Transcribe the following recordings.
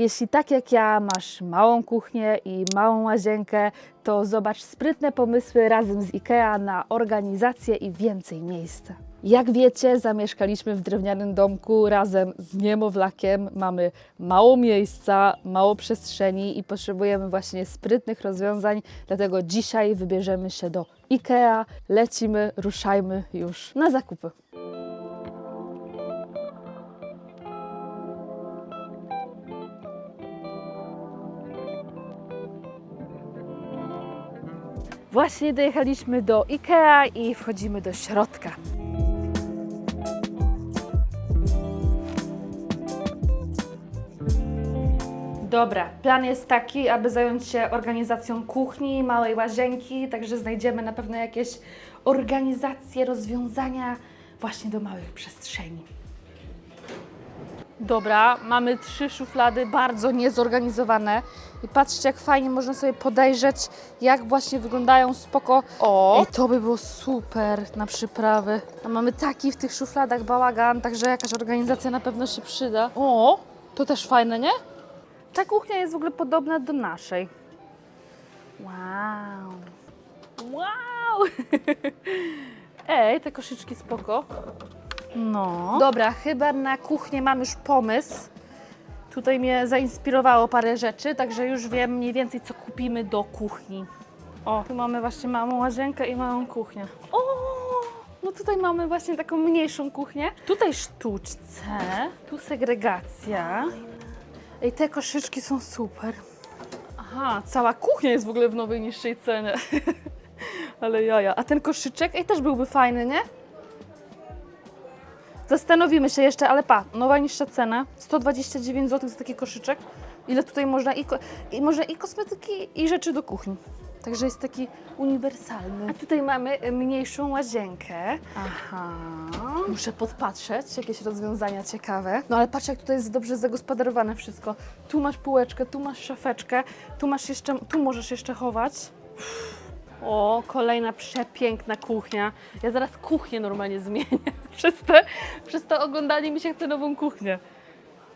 Jeśli tak jak ja masz małą kuchnię i małą łazienkę, to zobacz sprytne pomysły razem z IKEA na organizację i więcej miejsca. Jak wiecie, zamieszkaliśmy w drewnianym domku razem z niemowlakiem. Mamy mało miejsca, mało przestrzeni i potrzebujemy właśnie sprytnych rozwiązań. Dlatego dzisiaj wybierzemy się do IKEA. Lecimy, ruszajmy już na zakupy. Właśnie dojechaliśmy do IKEA i wchodzimy do środka. Dobra, plan jest taki, aby zająć się organizacją kuchni, małej łazienki, także znajdziemy na pewno jakieś organizacje, rozwiązania właśnie do małych przestrzeni. Dobra, mamy trzy szuflady bardzo niezorganizowane i patrzcie jak fajnie można sobie podejrzeć jak właśnie wyglądają spoko. O! Ej, to by było super na przyprawy. A mamy taki w tych szufladach bałagan, także jakaś organizacja na pewno się przyda. O! To też fajne, nie? Ta kuchnia jest w ogóle podobna do naszej. Wow! Wow! Ej, te koszyczki spoko. No. Dobra, chyba na kuchnię mam już pomysł. Tutaj mnie zainspirowało parę rzeczy, także już wiem mniej więcej, co kupimy do kuchni. O, tu mamy właśnie małą łazienkę i małą kuchnię. O, no tutaj mamy właśnie taką mniejszą kuchnię. Tutaj sztuczce, tu segregacja. Ej, te koszyczki są super. Aha, cała kuchnia jest w ogóle w nowej, niższej cenie. Ale jaja. A ten koszyczek, ej, też byłby fajny, nie? Zastanowimy się jeszcze, ale pa, nowa niższa cena, 129 zł za taki koszyczek. Ile tutaj można i, i można i kosmetyki, i rzeczy do kuchni. Także jest taki uniwersalny. A tutaj mamy y, mniejszą łazienkę. Aha. Muszę podpatrzeć, jakieś rozwiązania ciekawe. No ale patrz, jak tutaj jest dobrze zagospodarowane wszystko. Tu masz półeczkę, tu masz szafeczkę, tu masz jeszcze, tu możesz jeszcze chować. O, kolejna przepiękna kuchnia. Ja zaraz kuchnię normalnie zmienię. Przez, te, przez to oglądanie mi się chce nową kuchnię.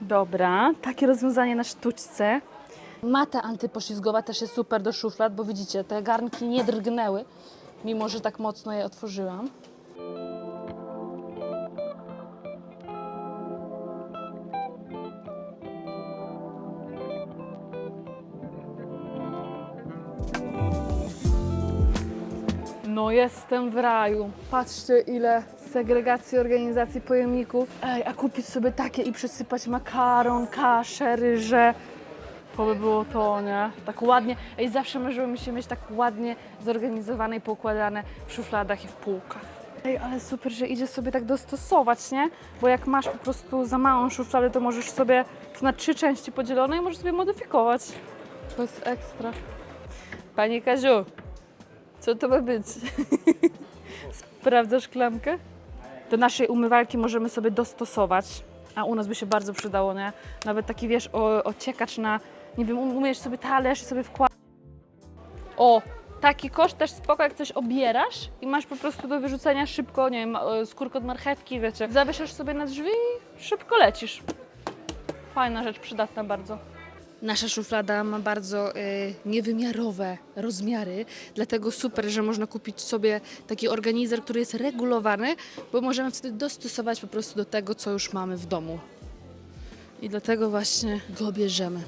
Dobra, takie rozwiązanie na sztuczce. Mata antypoślizgowa też jest super do szuflad, bo widzicie, te garnki nie drgnęły, mimo że tak mocno je otworzyłam. No jestem w raju. Patrzcie ile segregacji organizacji pojemników. Ej, a kupić sobie takie i przesypać makaron, kaszę, ryże. To by było to, nie? Tak ładnie. Ej, zawsze marzyło mi się mieć tak ładnie zorganizowane i poukładane w szufladach i w półkach. Ej, ale super, że idzie sobie tak dostosować, nie? Bo jak masz po prostu za małą szufladę, to możesz sobie to na trzy części podzielone i możesz sobie modyfikować. To jest ekstra. Pani Kaziu, co to ma być? Sprawdzasz klamkę? Do naszej umywalki możemy sobie dostosować, a u nas by się bardzo przydało, nie? Nawet taki, wiesz, ociekacz na, nie wiem, um- umiesz sobie talerz i sobie wkładać. O, taki kosz też spoko, jak coś obierasz i masz po prostu do wyrzucenia szybko, nie wiem, skórkę od marchewki, wiecie. Zawieszasz sobie na drzwi i szybko lecisz. Fajna rzecz, przydatna bardzo. Nasza szuflada ma bardzo y, niewymiarowe rozmiary, dlatego super, że można kupić sobie taki organizer, który jest regulowany, bo możemy wtedy dostosować po prostu do tego, co już mamy w domu. I dlatego właśnie go bierzemy.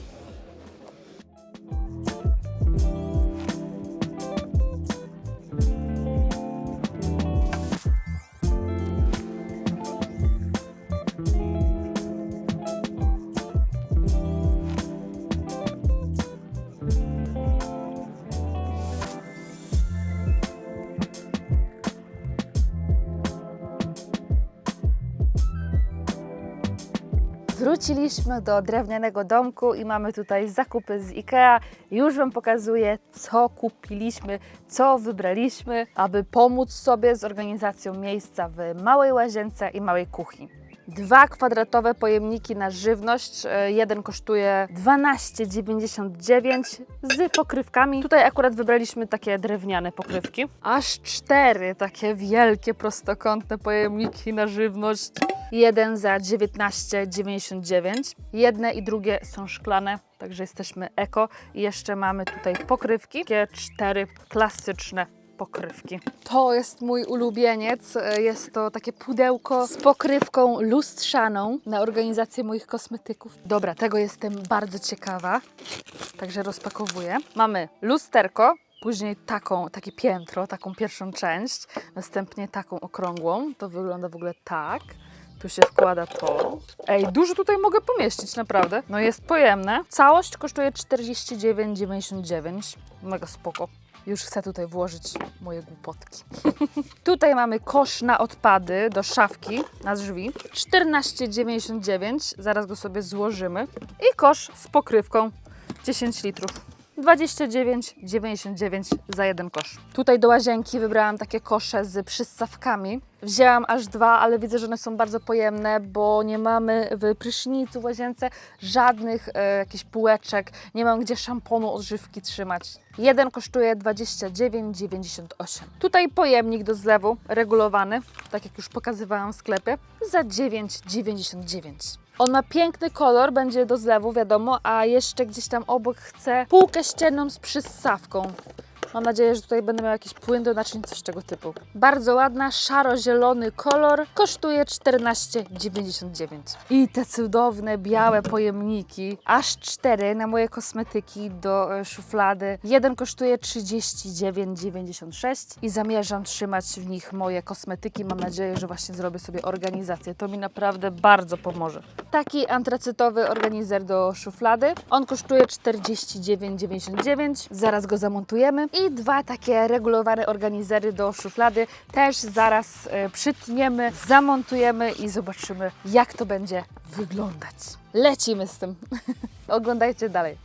Wróciliśmy do drewnianego domku i mamy tutaj zakupy z IKEA. Już Wam pokazuję, co kupiliśmy, co wybraliśmy, aby pomóc sobie z organizacją miejsca w małej łazience i małej kuchni. Dwa kwadratowe pojemniki na żywność. E, Jeden kosztuje 12,99 z pokrywkami. Tutaj akurat wybraliśmy takie drewniane pokrywki. Aż cztery takie wielkie, prostokątne pojemniki na żywność. Jeden za 19,99. Jedne i drugie są szklane, także jesteśmy eko. I jeszcze mamy tutaj pokrywki. Takie cztery klasyczne pokrywki. To jest mój ulubieniec. E, Jest to takie pudełko z pokrywką lustrzaną na organizację moich kosmetyków. Dobra, tego jestem bardzo ciekawa. Także rozpakowuję. Mamy lusterko, później taką, takie piętro, taką pierwszą część, następnie taką okrągłą. To wygląda w ogóle tak. Tu się wkłada to. Ej, dużo tutaj mogę pomieścić, naprawdę. No jest pojemne. Całość kosztuje 49,99. Mega spoko. Już chcę tutaj włożyć moje głupotki. tutaj mamy kosz na odpady do szafki na drzwi. 14,99. Zaraz go sobie złożymy. I kosz z pokrywką 10 litrów. 29,99 za jeden kosz. Tutaj do łazienki wybrałam takie kosze z przystawkami. Wzięłam aż dwa, ale widzę, że one są bardzo pojemne, bo nie mamy w prysznicu, w łazience żadnych e, jakichś półeczek, nie mam gdzie szamponu odżywki trzymać. Jeden kosztuje 29,98. Tutaj pojemnik do zlewu regulowany, tak jak już pokazywałam w sklepie, za 9,99. On ma piękny kolor, będzie do zlewu, wiadomo, a jeszcze gdzieś tam obok chcę półkę ścienną z przyssawką. Mam nadzieję, że tutaj będę miał jakiś płyn do naczyń, coś tego typu. Bardzo ładna, szaro-zielony kolor, kosztuje 14,99. I te cudowne, białe pojemniki, aż cztery na moje kosmetyki do e, szuflady. Jeden kosztuje 39,96 i zamierzam trzymać w nich moje kosmetyki. Mam nadzieję, że właśnie zrobię sobie organizację. To mi naprawdę bardzo pomoże. Taki antracytowy organizer do szuflady. On kosztuje 49,99. Zaraz go zamontujemy. I dwa takie regulowane organizery do szuflady. Też zaraz e, przytniemy, zamontujemy i zobaczymy, jak to będzie wyglądać. Lecimy z tym. Oglądajcie dalej.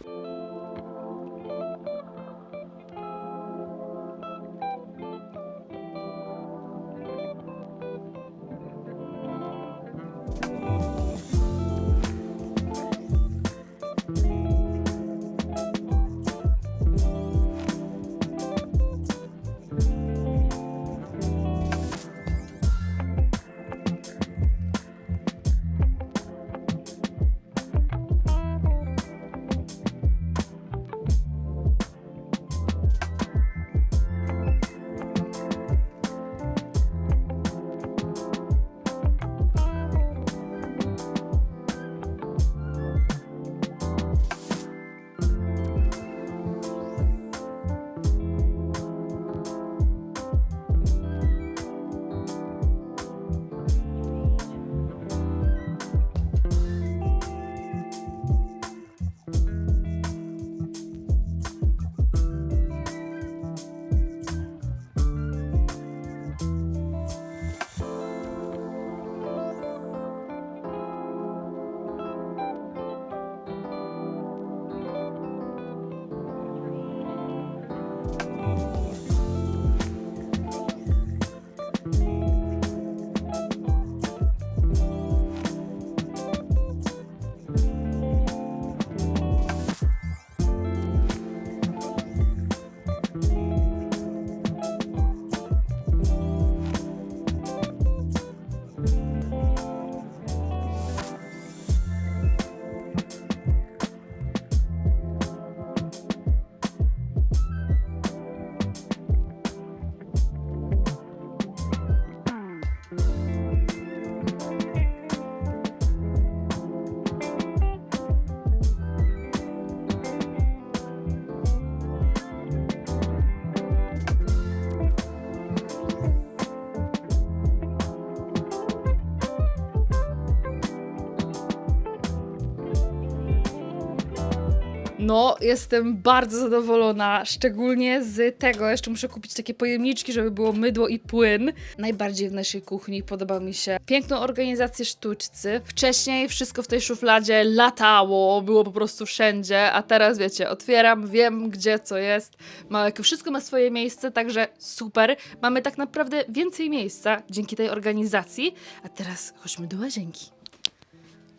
No, jestem bardzo zadowolona, szczególnie z tego. Jeszcze muszę kupić takie pojemniczki, żeby było mydło i płyn. Najbardziej w naszej kuchni podoba mi się piękną organizację sztuczcy. Wcześniej wszystko w tej szufladzie latało, było po prostu wszędzie, a teraz wiecie, otwieram, wiem gdzie co jest. Ma, wszystko ma swoje miejsce, także super. Mamy tak naprawdę więcej miejsca dzięki tej organizacji. A teraz chodźmy do łazienki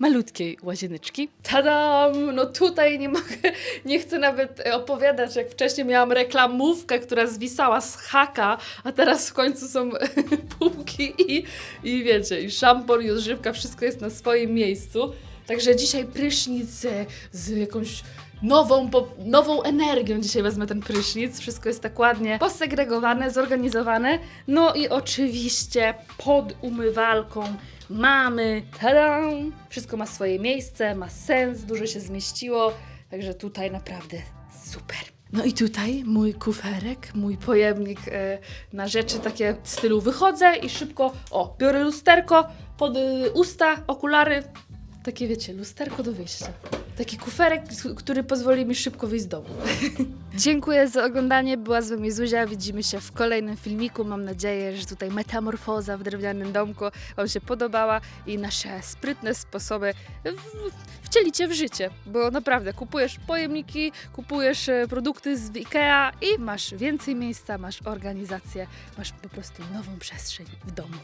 malutkiej łazieneczki. Tadam! No tutaj nie mogę, nie chcę nawet e, opowiadać, jak wcześniej miałam reklamówkę, która zwisała z haka, a teraz w końcu są półki i, i wiecie, i szampon, i odżywka, wszystko jest na swoim miejscu. Także dzisiaj prysznic e, z jakąś nową, po, nową energią dzisiaj wezmę ten prysznic. Wszystko jest tak ładnie posegregowane, zorganizowane. No i oczywiście pod umywalką mamy, tadam! Wszystko ma swoje miejsce, ma sens, dużo się zmieściło, także tutaj naprawdę super. No i tutaj mój kuferek, mój pojemnik e, na rzeczy takie w stylu wychodzę i szybko, o, biorę lusterko pod y, usta, okulary, takie wiecie, lusterko do wyjścia. Taki kuferek, który pozwoli mi szybko wyjść z domu. Dziękuję za oglądanie. Była z Wami Zuzia. Widzimy się w kolejnym filmiku. Mam nadzieję, że tutaj metamorfoza w drewnianym domku Wam się podobała i nasze sprytne sposoby w- wcielicie w życie. Bo naprawdę kupujesz pojemniki, kupujesz e, produkty z Ikea i masz więcej miejsca, masz organizację, masz po prostu nową przestrzeń w domu.